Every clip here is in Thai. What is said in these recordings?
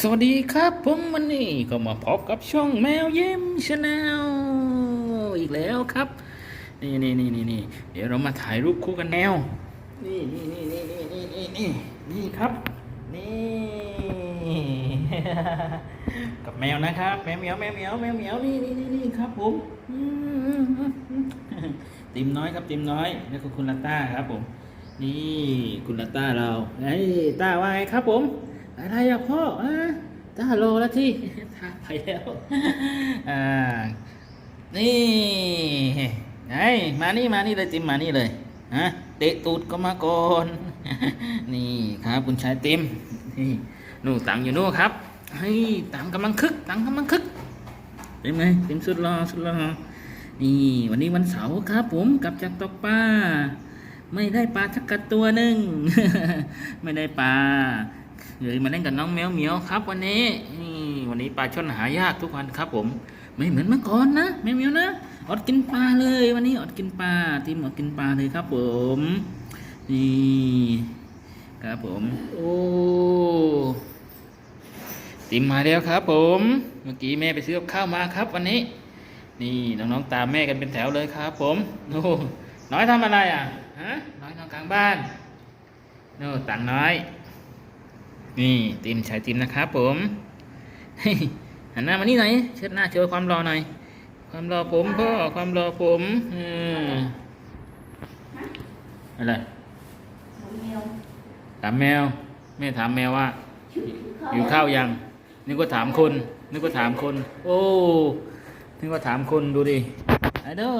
สวัสดีครับผมวันนี้ก็มาพบกับช่องแมวยิ้มชาแนลอีกแล้วครับ นี่นี่นี่นี่นี่เดี๋ยวเรามาถ่ายรูปคู่กันแนวนี่นี่นี่นี่นี่นี่นี่นี่นี่ครับ นี่กับแมวนะครับแมวเหมียวแมวเหมียวแมวเหมียวนี่นี่นี่นี่ครับผมติมน้อยครับติมน้อยนี่คือคุณลาต้าครับผม นี่คุณลาต้าเราไอ้ต้าว่าไงครับผม อะไรอะพ่ออะต้ารอแล้วที่ต้าไปแล้วอ่านี่ไอ้มานี่มานี่เลยติมมานี่เลยฮะเตะตูดก็มาก่อนนี่ครับคุณชายติมนี่นู่นตังอยู่นู่นครับเฮ้ยตังกำลังคึกตังกำลังคึกเต็มไหมเต็มสุดรอสุดรอนี่วันนี้วันเสาร์ครับผมกลับจากตกปลาไม่ได้ปลาสักกัดตัวหนึ่งไม่ได้ปลา เลยมาเล่นกับน้องแมวเหมียวครับ วันนี้นี่วันนี้ปลาช่อนหายากทุกวันครับ ผม ไม่เหมือนเมื่อก่อนนะแมวเหมียวนะอดกินปลาเลย วันนี้อดกินปลาทีมอดกินปลาเลยครับ ผมนี่ครับผม โอ้ติมมาแล้วครับ ผม เมื่อกี้แม่ไปซื้อกับข้าวมาครับ วันนี้ นี่น้องๆตามแม่กันเป็นแถวเลยครับ ผมโอ้น้อยทำอะไรอะฮะน้อยนอนกลางบ้านโน่ตังน้อย นี่ติมชายติมนะครับผมหันหน้ามานี่หน่อยเชิดหน้าโชว์ความรอหน่อย ความรอผมพ่อความรอผมอออะไรถามแมวแม่ถามแมวว่าอยู่ข้าวยังนึกว่าถามคนนึกว่าถามคน โอ้นึกว่าถามคนดูดิไอเด้อ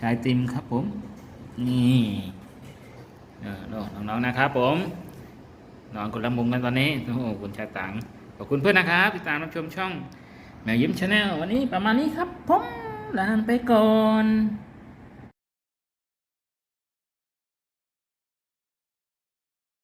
ชายติมครับผม นี่เออน้องๆนะครับผม นอนคนละมุมกันตอนนี้โอ้โหคุณชาตังขอบคุณเพื่อนนะครับติดตามรับชมช่องแมวยิ้มชาแนลวันนี้ประมาณนี้ครับผมลาไปก่อน